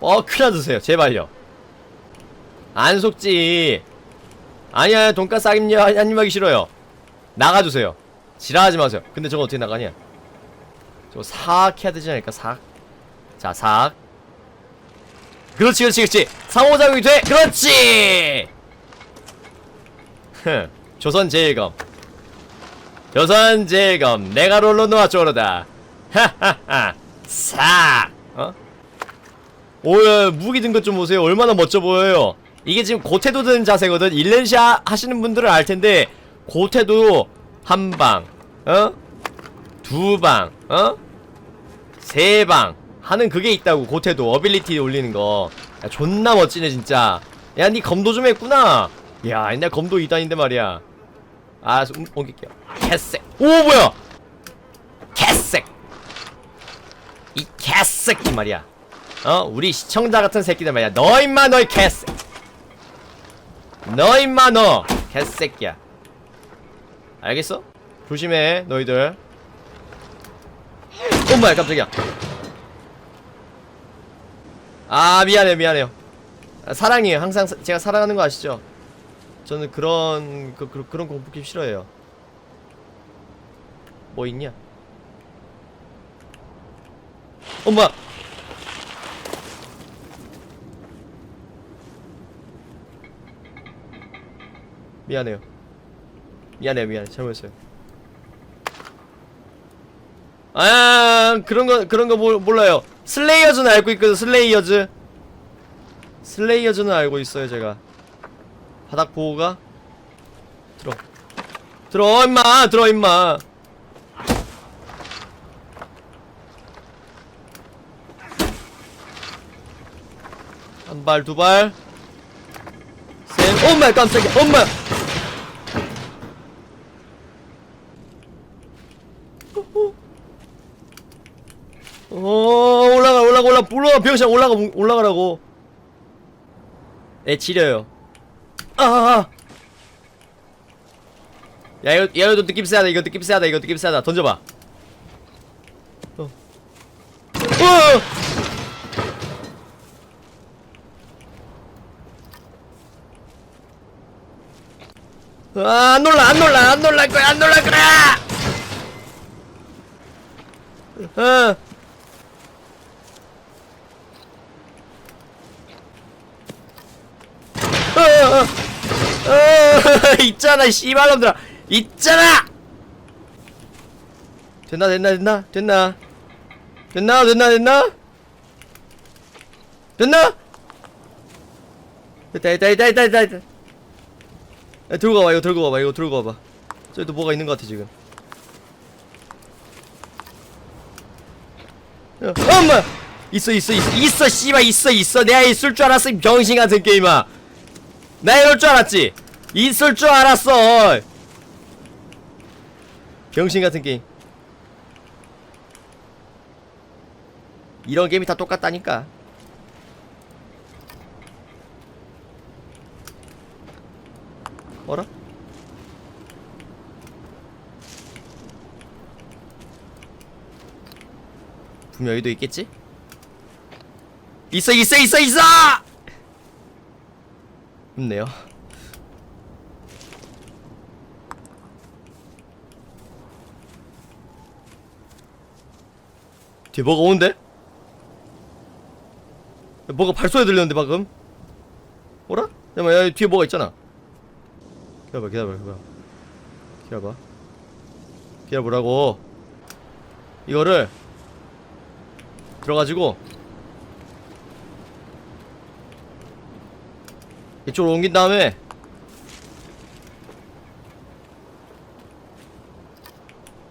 어 큰일 드세요. 제발요. 안 속지. 아니야 돈가스 한입 한입 하기 싫어요. 나가주세요. 지랄하지 마세요. 근데 저거 어떻게 나가냐? 저거 삭 해야 되지 않을까? 삭자삭. 그렇지 그렇지 그렇지. 상호작용이 돼. 그렇지! 흥. 조선 제일검. 조선 제일검. 내가 롤러 놓아줘로다. 하하하. 싹 어? 오야 무기 든것좀 보세요. 얼마나 멋져 보여요. 이게 지금 고태도 든 자세거든. 일렌시아 하시는 분들은 알텐데 고태도 한방 어? 두방 어? 세방 하는 그게 있다고 고태도. 어빌리티 올리는 거. 야, 존나 멋지네 진짜. 야 니 검도 좀 했구나. 야 옛날 검도 2단인데 말이야. 아 음, 옮길게요. 개색. 오 뭐야? 개색. 이 개새끼 말이야 어? 우리 시청자 같은 새끼들 말이야. 너 임마 너이 개새. 너 임마 너 개새끼야. 알겠어? 조심해 너희들. 엄마야 깜짝이야. 아 미안해요 미안해요. 아, 사랑이에요. 항상 사- 제가 사랑하는 거 아시죠? 저는 그런 그, 그, 그런 공포게임 싫어해요. 뭐 있냐? 엄마 미안해요. 미안해요 미안해. 잘못했어요. 아 그런 거 그런 거 몰, 몰라요. 슬레이어즈는 알고 있거든 슬레이어즈. 슬레이어즈는 알고 있어요 제가. 바닥 보호가? 들어. 들어 임마! 들어 임마! 한 발, 두 발. 셋. 엄마 깜짝이야. 엄마. 어, 올라가, 올라가, 올라가, 올라가, 병신 올라가, 올라가라고. 네, 지려요. 아, 아, 아. 야, 이거, 야, 이거 느낌 세다, 이거 느낌 세다, 이거 느낌 세다. 던져봐. 어. 어! 아, 안 놀라, 안 놀라, 안 놀랄 거야, 안 놀랄 거야! 어. 어, 어, 어, 있잖아, 씨발놈들아! 있잖아! 됐나, 됐나, 됐나? 됐나? 됐나, 됐나, 됐나? 됐나? 됐다, 됐다, 됐다, 됐다, 됐다. 야, 들고 가봐 이거 들고 가봐 이거 들고 가봐 저기도 뭐가 있는 것 같아 지금 야, 엄마 있어 있어 있어 있어 씨발 있어 있어 내가 있을 줄 알았어 이 병신 같은 게임아 나 이럴 줄 알았지 있을 줄 알았어 병신 같은 게임 이런 게임이 다 똑같다니까 어라? 분명 여기도 있겠지? 있어 있어 있어 있어! 없네요 뒤에 뭐가 오는데? 야, 뭐가 발소리 들렸는데 방금? 어라? 잠깐만 야 뒤에 뭐가 있잖아 기다려봐 기다려봐 기다려봐 기다려봐 기다려보라고 이거를 들어가지고 이쪽으로 옮긴 다음에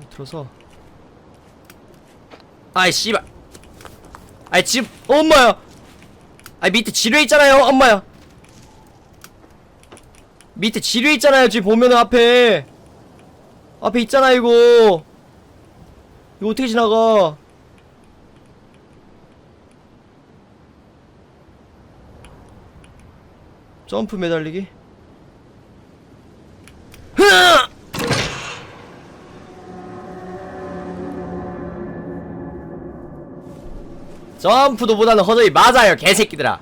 들어서 아이 씨발. 아이 집 엄마야. 아이 밑에 지뢰 있잖아요 엄마야. 밑에 지뢰 있잖아요 지금 보면은 앞에. 앞에 있잖아 이거. 이거 어떻게 지나가? 점프 매달리기 점프도보다는 허접이 맞아요 개새끼들아.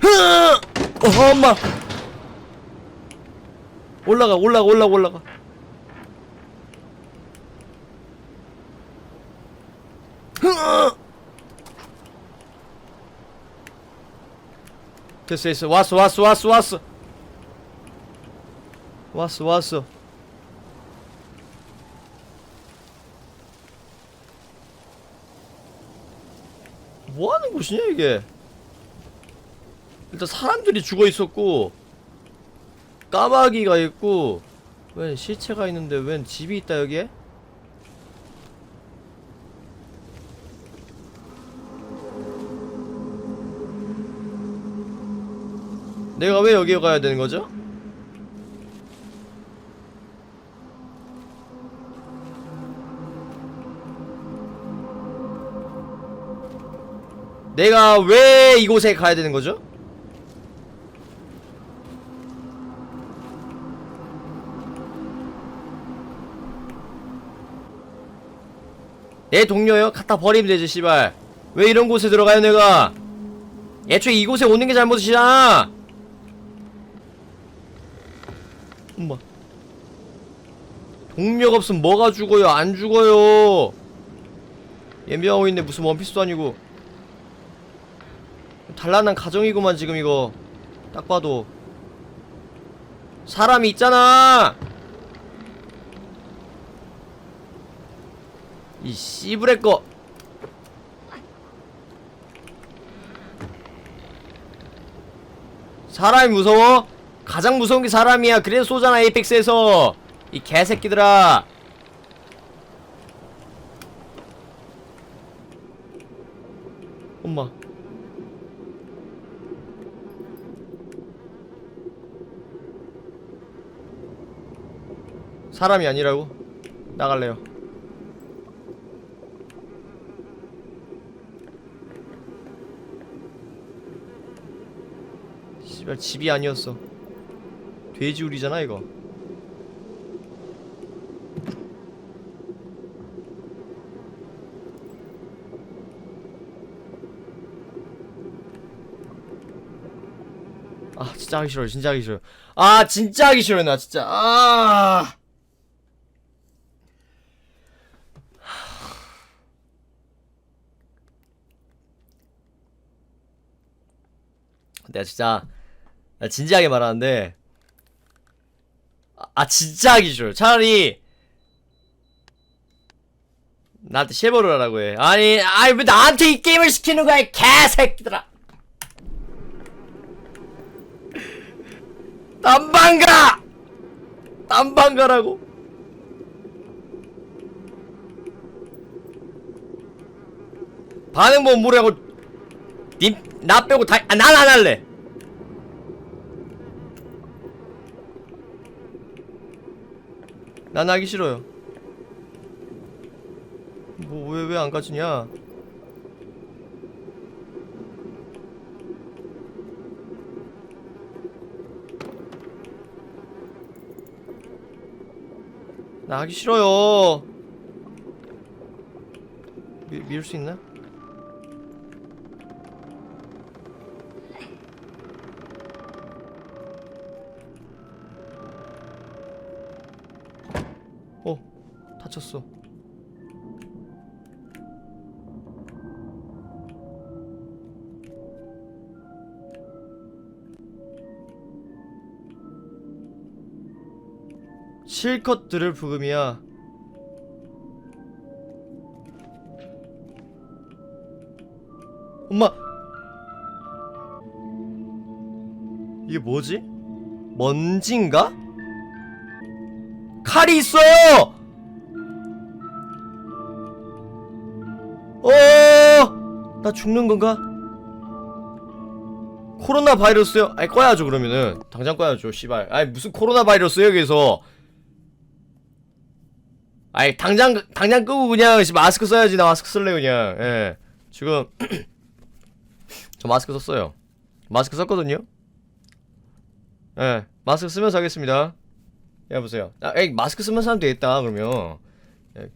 흐! 어, 엄마. 올라가 올라가 올라가 올라가. 흐! 됐어 됐어. 왔어 왔어 왔어 왔어. 왔어 왔어 곳이냐 이게 일단 사람들이 죽어 있었고 까마귀가 있고 웬 시체가 있는데 웬 집이 있다 여기에? 내가 왜 여기에 가야 되는 거죠? 내가 왜 이곳에 가야 되는 거죠? 내 동료요? 갖다 버리면 되지 씨발. 왜 이런 곳에 들어가요 내가? 애초에 이곳에 오는 게 잘못이잖아 엄마. 동력 없으면 뭐가 죽어요? 안 죽어요. 예명하고 있네 무슨 원피스도 아니고 단란한 가정이구만 지금 이거. 딱 봐도. 사람이 있잖아! 이 씨부레 거. 사람이 무서워? 가장 무서운 게 사람이야. 그래서 쏘잖아 에이펙스에서. 이 개새끼들아 엄마 사람이 아니라고? 나갈래요. 씨발 집이 아니었어. 돼지우리잖아 이거. 아 진짜 하기 싫어요 진짜 하기 싫어요 아 진짜 하기 싫어요 나 진짜. 아 진짜 나 진지하게 말하는데 아, 아 진짜 하기 싫어요. 차라리 나한테 쉐버를 하라고 해. 아니 아니 왜 나한테 이 게임을 시키는 거야 이 개새끼들아! 딴방가! 딴방가라고! 반응 보면 뭐라고 님, 나 빼고 다, 아, 난안 할래. 난 하기 싫어요. 뭐, 왜, 왜 안 가지냐? 나 하기 싫어요. 미, 밀수 있나? 다쳤어. 실컷 들을 부금이야. 엄마! 이게 뭐지? 먼지인가? 칼이 있어요! 나 죽는 건가? 코로나 바이러스요? 아니 꺼야죠 그러면은. 당장 꺼야죠 씨발. 아니 무슨 코로나 바이러스요 여기서? 아니 당장 당장 끄고 그냥 씨, 마스크 써야지. 나 마스크 쓸래 그냥. 예. 지금 저 마스크 썼어요. 마스크 썼거든요? 예. 마스크 쓰면서 하겠습니다. 야 보세요. 아, 에이, 마스크 쓰면 사람 되겠다 그러면. 예,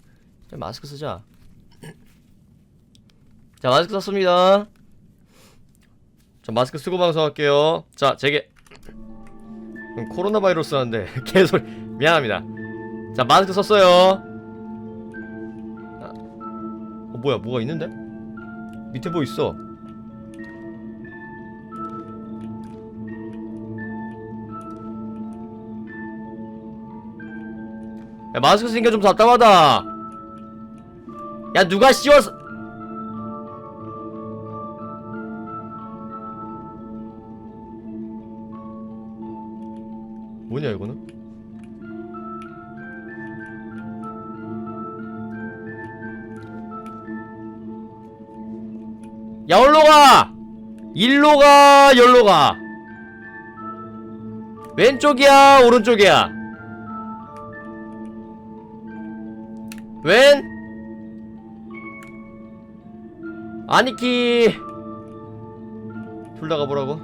자, 마스크 쓰자. 자 마스크 썼습니다. 자 마스크 쓰고 방송할게요. 자 제게 음, 코로나 바이러스 하는데 개소리 미안합니다. 자 마스크 썼어요. 아, 어 뭐야 뭐가 있는데? 밑에 뭐 있어? 야 마스크 쓰니까 좀 답답하다. 야 누가 씌웠어? 뭐냐 이거는? 야 얼로 가! 일로 가 열로 가. 왼쪽이야 오른쪽이야? 왼 아니키. 둘 다 가보라고?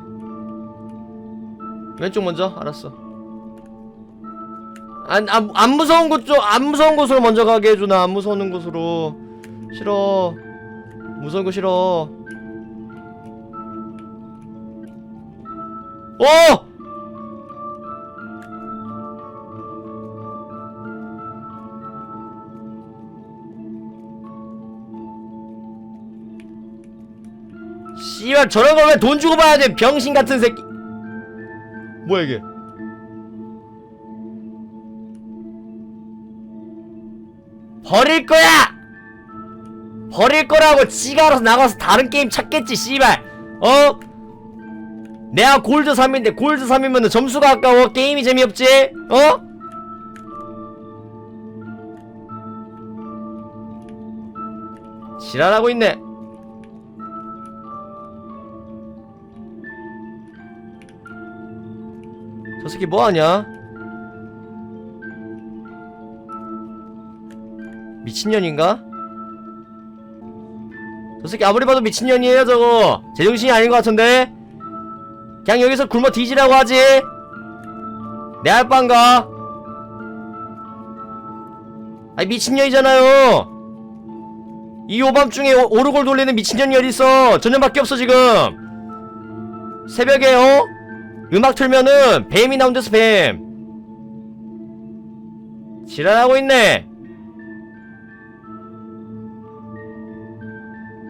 왼쪽 먼저? 알았어 안, 안, 안 무서운 곳 좀, 안 무서운 곳으로 먼저 가게 해줘, 나. 안 무서운 곳으로. 싫어. 무서운 거 싫어. 어! 씨발, 저런 걸 왜 돈 주고 봐야 돼, 병신 같은 새끼. 뭐야, 이게. 버릴 거야! 버릴 거라고 지가 알아서 나가서 다른 게임 찾겠지 씨발 어? 내가 골드 3인데 골드 3이면 점수가 아까워 게임이 재미없지? 어? 지랄하고 있네 저 새끼 뭐하냐? 미친년인가? 저 새끼 아무리 봐도 미친년이에요 저거. 제정신이 아닌 것 같은데? 그냥 여기서 굶어 뒤지라고 하지. 내 알바인가? 아니 미친년이잖아요. 이 오밤중에 오- 오르골 돌리는 미친년이 어딨어? 전년밖에 없어 지금. 새벽에 어? 음악 틀면은 뱀이 나온댔어 뱀. 지랄하고 있네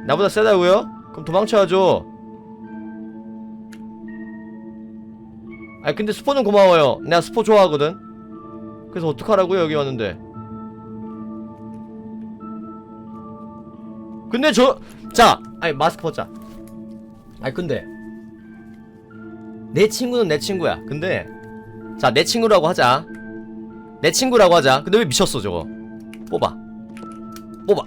나보다 세다고요? 그럼 도망쳐야죠. 아니 근데 스포는 고마워요. 내가 스포 좋아하거든. 그래서 어떡하라고요 여기 왔는데. 근데 저, 자, 아니 마스크 벗자. 아니 근데 내 친구는 내 친구야. 근데 자 내 친구라고 하자. 내 친구라고 하자. 근데 왜 미쳤어 저거? 뽑아. 뽑아.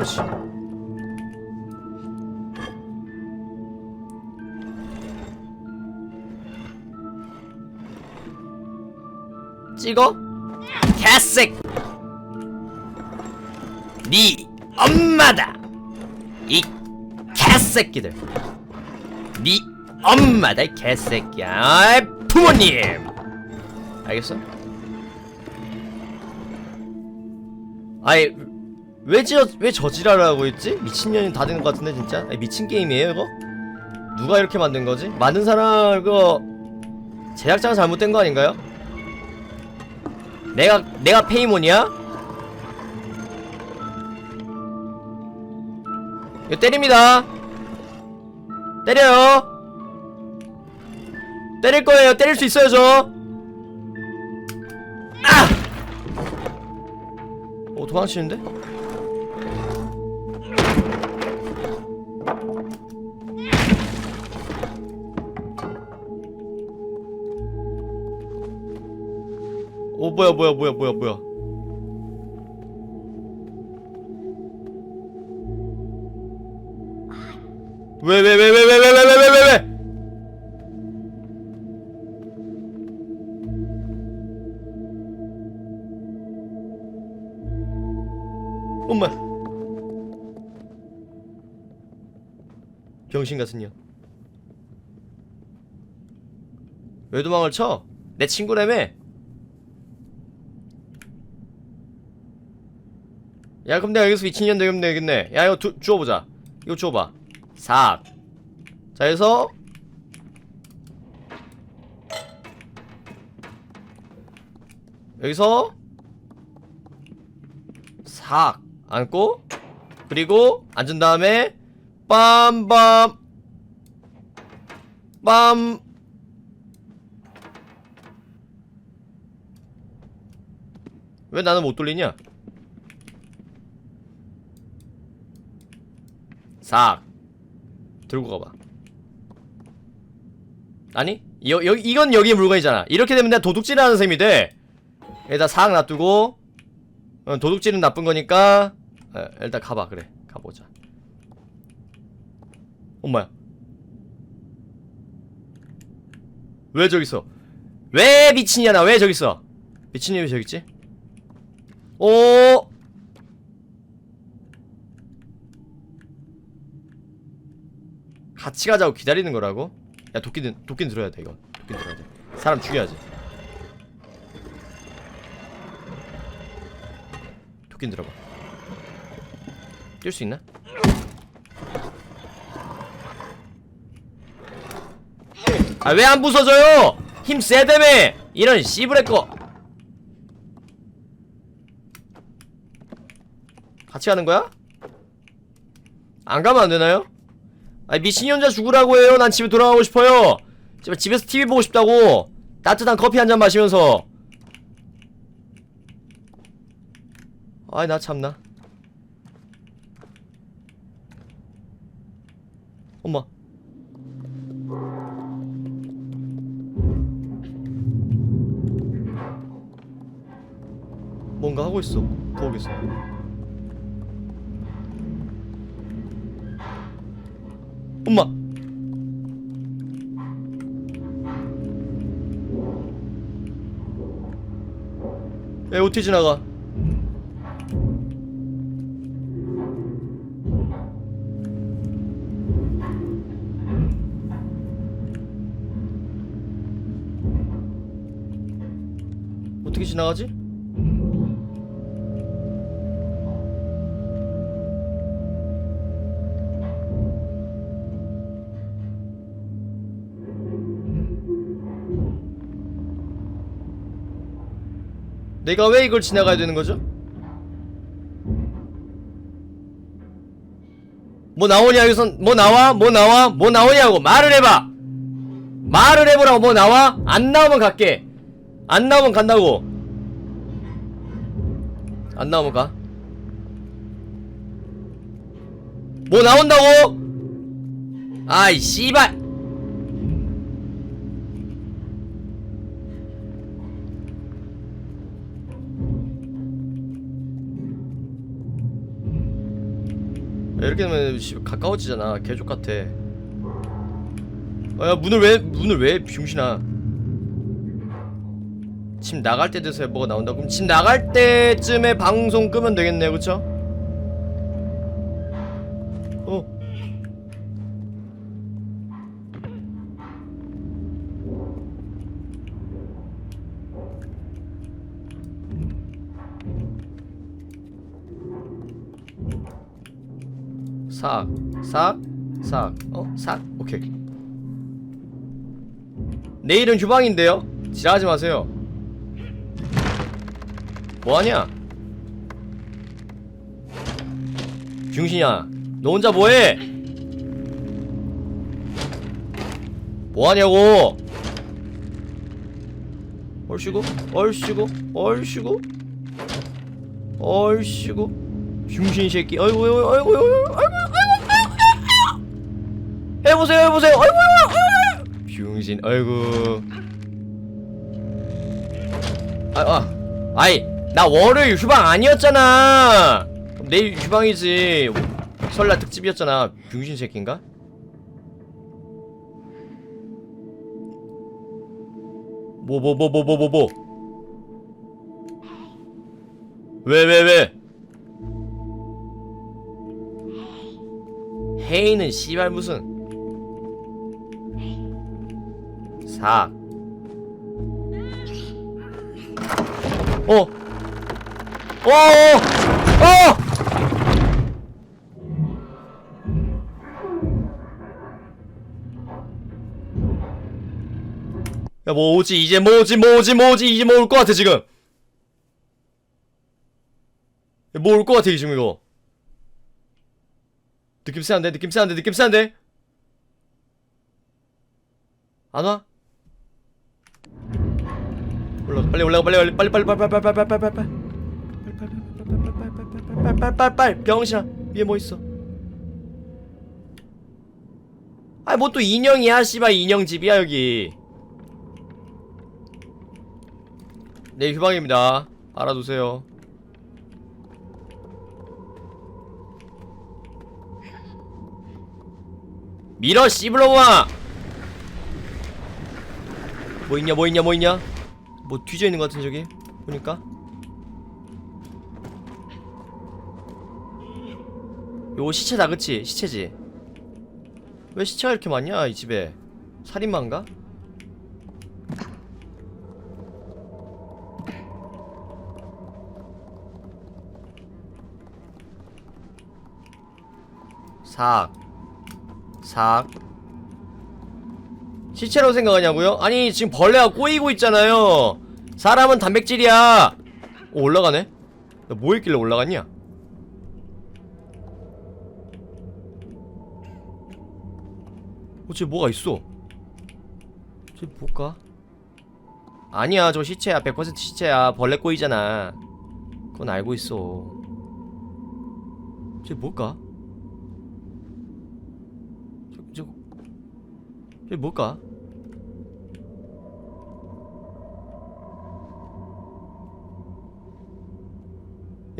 그렇지. 찍어? 개색! 네 엄마다! 이 개새끼들! 네 엄마다 이 개새끼야! 아이, 부모님! 알겠어? 아이 왜 저, 왜 저지랄을 하고 있지? 미친년이 다된것 같은데 진짜? 아니, 미친 게임이에요 이거? 누가 이렇게 만든 거지? 만든 사람 이거 제작자가 잘못된 거 아닌가요? 내가 내가 페이몬이야? 이거 때립니다 때려요 때릴 거예요 때릴 수 있어요 저 아! 오 도망치는데? 오 뭐야 뭐야 뭐야 뭐야 뭐야. 왜 왜 왜 왜 왜 왜 왜 왜 왜 왜? 엄마. 병신 같은 년 왜 도망을 쳐? 내 친구라며 야 그럼 내가 여기서 미친년 되면 되겠네. 야 이거 두, 주워보자. 이거 주워봐. 삭. 자, 해서. 여기서. 삭. 앉고. 그리고 앉은 다음에 빰빰. 빰. 왜 나는 못 돌리냐? 삭 들고 가봐. 아니? 여, 여, 이건 여기 물건이잖아. 이렇게 되면 내가 도둑질하는 셈이 돼. 여기다 삭 놔두고 어, 도둑질은 나쁜 거니까 어, 일단 가봐. 그래. 가보자. 엄마야 왜 저기 있어? 왜 미친년아? 왜 저기 있어? 미친년이 왜 저기 있지? 오 같이 가자고 기다리는 거라고? 야 도끼는 도끼는 들어야 돼 이건 도끼는 들어야 돼 사람 죽여야지 도끼는 들어봐 뛸 수 있나? 아 왜 안 부서져요? 힘 세다며 이런 씨부레 거 같이 가는 거야? 안 가면 안 되나요? 아니 미친이 혼자 죽으라고 해요. 난 집에 돌아가고 싶어요. 집에, 집에서 TV 보고 싶다고. 따뜻한 커피 한 잔 마시면서. 아이 나 참나. 엄마. 뭔가 하고 있어. 부엌에서 엄마 에 어떻게 지나가 어떻게 지나가지? 내가 왜 이걸 지나가야 되는 거죠? 뭐 나오냐 여기선 뭐 나와? 뭐 나와? 뭐 나오냐고 말을 해봐 말을 해보라고 뭐 나와? 안 나오면 갈게 안 나오면 간다고 안 나오면 가? 뭐 나온다고? 아이 씨발 되면 씨, 가까워지잖아. 개족 같아. 아, 야 문을 왜 문을 왜 병신아 집 나갈 때 돼서 뭐가 나온다. 그럼 집 나갈 때쯤에 방송 끄면 되겠네요 그쵸? 삭, 삭, 삭, 어, 삭, 오케이. 내일은 휴방인데요. 지랄하지 마세요. 뭐하냐? 중신이야, 너 혼자 뭐해? 뭐하냐고? 얼씨구, 얼씨구, 얼씨구, 얼씨구. 중신 새끼. 아이고, 아이고, 아이고, 아이고, 아이고, 보세요, 해보세요. 아이고, 아이고. 중신, 아이고. 아, 아, 아이, 나 월요일 휴방 아니었잖아. 그럼 내일 휴방이지. 설날 특집이었잖아. 중신 새끼인가? 뭐, 뭐, 뭐, 뭐, 뭐, 뭐, 뭐. 왜, 왜, 왜? 헤이는 씨발 무슨 4 어! 어! 어! 어! 야 뭐지 이제 뭐지 뭐지 뭐지 이제 뭐올 것 같아 지금 뭐올 것 같아 지금 이거 느낌 쎄한데 느낌 쎄한데 느낌 쎄한데 안 와? 올라가 빨리 올라가 빨리 빨리 빨리 빨리 빨리 빨리 빨리 빨리 빨리 빨리 빨리 빨리 빨리 빨리 병신아 위에 뭐 있어 아이 뭐또 인형이야 씨발 인형집이야 여기 네 휴방입니다 알아두세요 밀어 씨블로마 뭐 있냐 뭐 있냐 뭐 있냐 뭐 뒤져 있는 것 같은 저기? 보니까? 요거 시체다 그치? 시체지? 왜 시체가 이렇게 많냐 이 집에? 살인마인가? 삭. 삭. 시체로 생각하냐고요? 아니 지금 벌레가 꼬이고 있잖아요. 사람은 단백질이야. 오 올라가네? 나뭐 있길래 올라갔냐? 어, 쟤 뭐가 있어? 쟤 뭘까? 아니야 저 시체야. 100% 시체야. 벌레 꼬이잖아. 그건 알고 있어. 쟤 뭘까? 저, 저, 저 뭘까?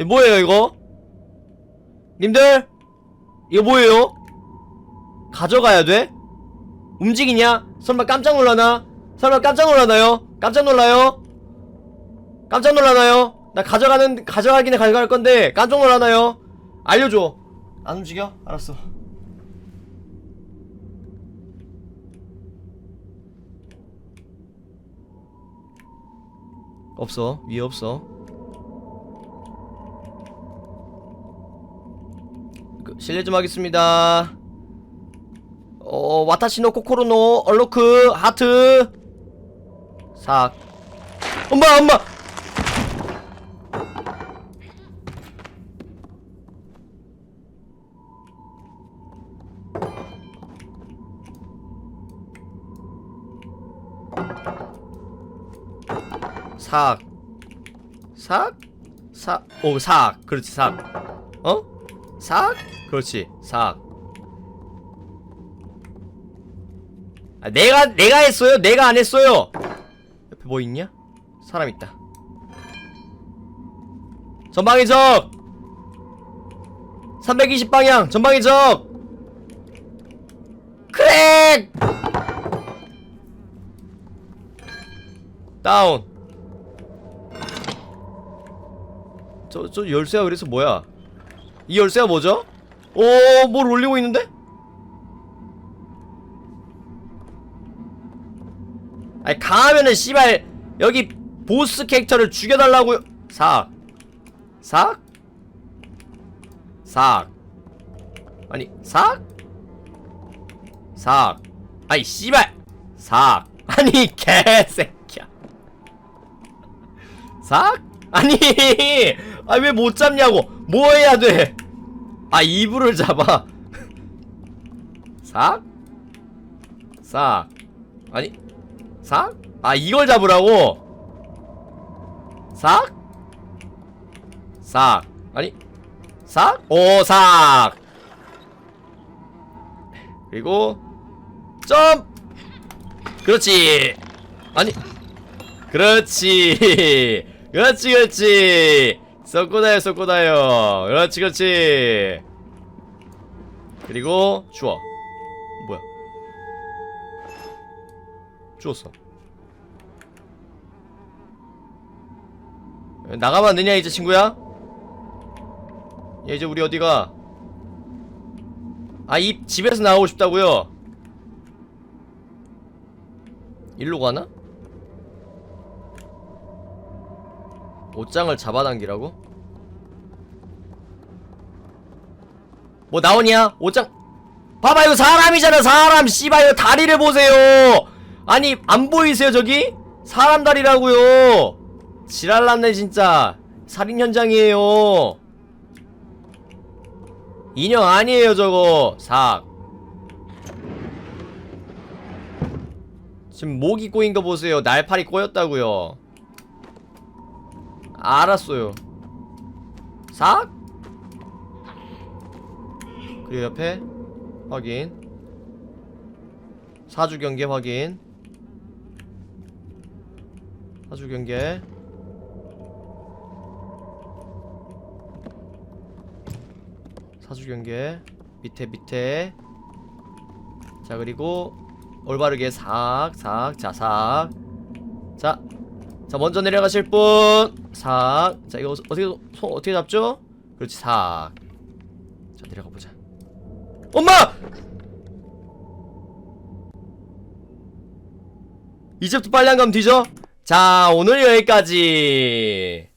뭐예요 이거? 님들 이거 뭐예요? 가져가야 돼? 움직이냐? 설마 깜짝 놀라나? 설마 깜짝 놀라나요? 깜짝 놀라요? 깜짝 놀라나요? 나 가져가는 가져가긴 해 가져갈 건데 깜짝 놀라나요? 알려줘. 안 움직여? 알았어. 없어 위에 없어 그, 실례 좀 하겠습니다 어 와타시노 코코로노 얼로크 하트 삭 엄마 엄마 삭. 삭? 삭. 오, 삭. 그렇지, 삭. 어? 삭? 그렇지, 삭. 아, 내가, 내가 했어요? 내가 안 했어요! 옆에 뭐 있냐? 사람 있다. 전방의 적! 320방향! 전방의 적! 크랙! 다운. 저, 저 열쇠가 그래서 뭐야? 이 열쇠가 뭐죠? 오, 뭘 올리고 있는데? 아니, 강하면은, 씨발, 여기 보스 캐릭터를 죽여달라고요. 삭. 삭? 삭. 아니, 삭? 삭. 아니, 씨발! 삭. 아니, 개새끼야. 삭? 아니, 아왜못 잡냐고. 뭐 해야 돼? 아 이불을 잡아. 삭? 삭. 아니, 삭? 아 이걸 잡으라고. 삭? 삭. 아니, 삭? 오, 삭. 그리고 점. 그렇지. 아니, 그렇지. 그렇지, 그렇지. 썩고다요, 썩고다요. 그렇지, 그렇지. 그리고 주워. 뭐야? 주웠어. 나가면 안 되냐, 이제 친구야? 야, 이제 우리 어디가? 아, 이 집에서 나오고 싶다고요? 일로 가나? 옷장을 잡아당기라고? 뭐 나오냐? 옷장. 봐봐 이거 사람이잖아 사람. 씨발 이거 다리를 보세요. 아니 안 보이세요 저기? 사람 다리라고요. 지랄났네 진짜. 살인 현장이에요. 인형 아니에요 저거. 삭. 지금 목이 꼬인 거 보세요. 날팔이 꼬였다고요 알았어요. 삭? 그리고 옆에 확인. 사주 경계 확인. 사주 경계. 사주 경계. 밑에 밑에. 자 그리고 올바르게 삭 삭. 자삭. 자, 자 먼저 내려가실 분 삭. 자 이거 어떻게 손 어떻게 잡죠? 그렇지 삭. 자 내려가 보자. 엄마! 이제부터 빨리 안 가면 뒤져. 자 오늘 여기까지.